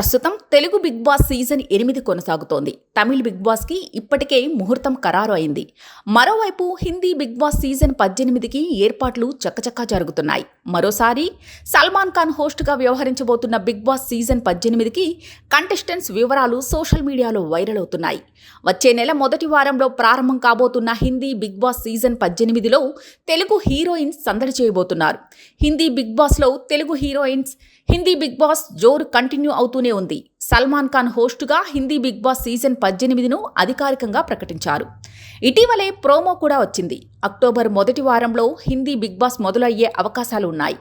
ప్రస్తుతం Telugu big boss season ఎనిమిది కొనసాగుతోంది. తమిళ్ బిగ్ బాస్కి ఇప్పటికే ముహూర్తం ఖరారు అయింది మరోవైపు హిందీ బిగ్ బాస్ సీజన్ పద్దెనిమిదికి ఏర్పాట్లు చక్కచక్కా జరుగుతున్నాయి. మరోసారి సల్మాన్ ఖాన్ హోస్ట్గా వ్యవహరించబోతున్న బిగ్ బాస్ సీజన్ పద్దెనిమిదికి కంటెస్టెంట్స్ వివరాలు సోషల్ మీడియాలో వైరల్ అవుతున్నాయి. వచ్చే నెల మొదటి వారంలో ప్రారంభం కాబోతున్న హిందీ బిగ్ బాస్ సీజన్ పద్దెనిమిదిలో తెలుగు హీరోయిన్స్ సందడి చేయబోతున్నారు. హిందీ బిగ్ బాస్లో Telugu heroines Hindi Big Boss జోరు కంటిన్యూ అవుతూనే ఉంది. సల్మాన్ ఖాన్ హోస్టుగా హిందీ బిగ్ బాస్ సీజన్ పద్దెనిమిదిను అధికారికంగా ప్రకటించారు. ఇటీవలే ప్రోమో కూడా వచ్చింది. అక్టోబర్ మొదటి వారంలో హిందీ బిగ్ బాస్ మొదలయ్యే అవకాశాలు ఉన్నాయి.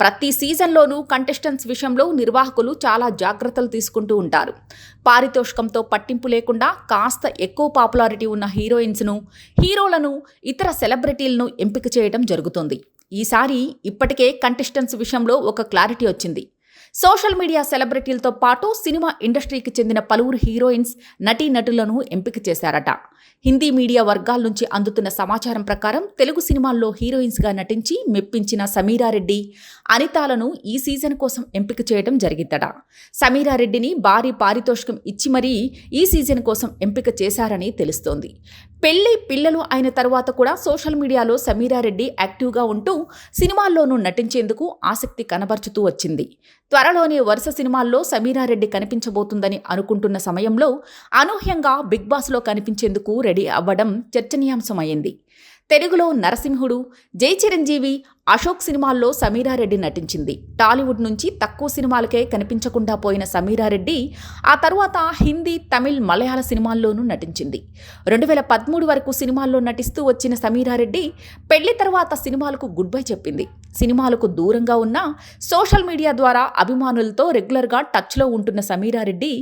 ప్రతి సీజన్లోనూ కంటెస్టెంట్స్ విషయంలో నిర్వాహకులు చాలా జాగ్రత్తలు తీసుకుంటూ ఉంటారు. పారితోషికంతో పట్టింపు లేకుండా కాస్త ఎక్కువ పాపులారిటీ ఉన్న హీరోయిన్స్ను హీరోలను ఇతర సెలబ్రిటీలను ఎంపిక చేయడం జరుగుతుంది. ఈసారి ఇప్పటికే కంటెస్టెంట్స్ విషయంలో ఒక క్లారిటీ వచ్చింది. సోషల్ మీడియా సెలబ్రిటీలతో పాటు సినిమా ఇండస్ట్రీకి చెందిన పలువురు హీరోయిన్స్ నటీనటులను ఎంపిక చేశారట. హిందీ మీడియా వర్గాల నుంచి అందుతున్న సమాచారం ప్రకారం తెలుగు సినిమాల్లో హీరోయిన్స్గా నటించి మెప్పించిన సమీరారెడ్డి అనితాలను ఈ సీజన్ కోసం ఎంపిక చేయడం జరిగిందట. సమీరారెడ్డిని భారీ పారితోషికం ఇచ్చి మరీ ఈ సీజన్ కోసం ఎంపిక చేశారని తెలుస్తోంది. పెళ్ళి పిల్లలు అయిన తర్వాత కూడా సోషల్ మీడియాలో సమీరారెడ్డి యాక్టివ్గా ఉంటూ సినిమాల్లోనూ నటించేందుకు ఆసక్తి కనబరుచుతూ వచ్చింది. త్వరలోనే వరుస సినిమాల్లో సమీరారెడ్డి కనిపించబోతుందని అనుకుంటున్న సమయంలో అనూహ్యంగా బిగ్ బాస్లో కనిపించేందుకు రెడీ అవ్వడం చర్చనీయాంశమైంది. తెలుగులో నరసింహుడు జై చిరంజీవి అశోక్ సినిమాల్లో సమీరారెడ్డి నటించింది. టాలీవుడ్ నుంచి తక్కువ సినిమాలకే కనిపించకుండా పోయిన సమీరారెడ్డి ఆ తరువాత హిందీ తమిళ్ మలయాళ సినిమాల్లోనూ నటించింది. రెండు వేల పదమూడు వరకు సినిమాల్లో నటిస్తూ వచ్చిన సమీరారెడ్డి పెళ్ళి తర్వాత సినిమాలకు గుడ్ బై చెప్పింది. సినిమాలకు దూరంగా ఉన్న సోషల్ మీడియా ద్వారా అభిమానులతో రెగ్యులర్గా టచ్లో ఉంటున్న సమీరారెడ్డి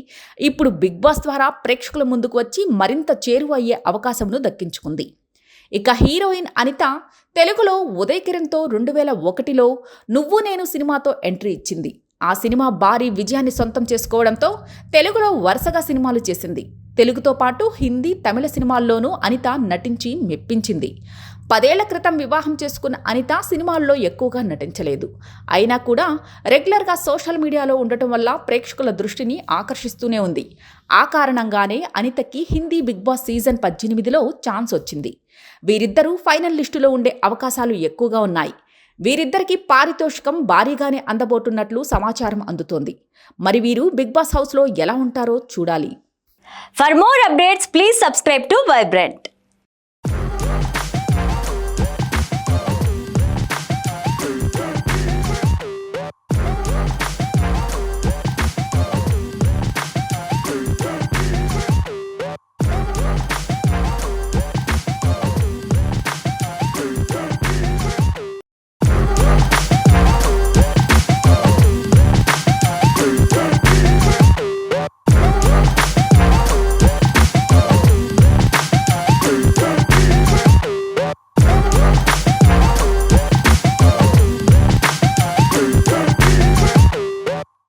ఇప్పుడు బిగ్ బాస్ ద్వారా ప్రేక్షకుల ముందుకు వచ్చి మరింత చేరువయ్యే అవకాశంను దక్కించుకుంది. ఇక హీరోయిన్ అనిత తెలుగులో ఉదయ్ కిరణ్తో రెండు వేల ఒకటిలో నువ్వు నేను సినిమాతో ఎంట్రీ ఇచ్చింది. ఆ సినిమా భారీ విజయాన్ని సొంతం చేసుకోవడంతో తెలుగులో వరుసగా సినిమాలు చేసింది. తెలుగుతో పాటు హిందీ తమిళ సినిమాల్లోనూ అనిత నటించి మెప్పించింది. పదేళ్ళ క్రితం వివాహం చేసుకున్న అనిత సినిమాల్లో ఎక్కువగా నటించలేదు. అయినా కూడా రెగ్యులర్గా సోషల్ మీడియాలో ఉండటం వల్ల ప్రేక్షకుల దృష్టిని ఆకర్షిస్తూనే ఉంది. ఆ కారణంగానే అనితకి హిందీ బిగ్ బాస్ సీజన్ పద్దెనిమిదిలో ఛాన్స్ వచ్చింది. వీరిద్దరూ ఫైనల్ లిస్టులో ఉండే అవకాశాలు ఎక్కువగా ఉన్నాయి. వీరిద్దరికి పారితోషికం భారీగానే అందబోతున్నట్లు సమాచారం అందుతోంది. మరి వీరు బిగ్ బాస్ హౌస్లో ఎలా ఉంటారో చూడాలి. For more updates please subscribe to vibrant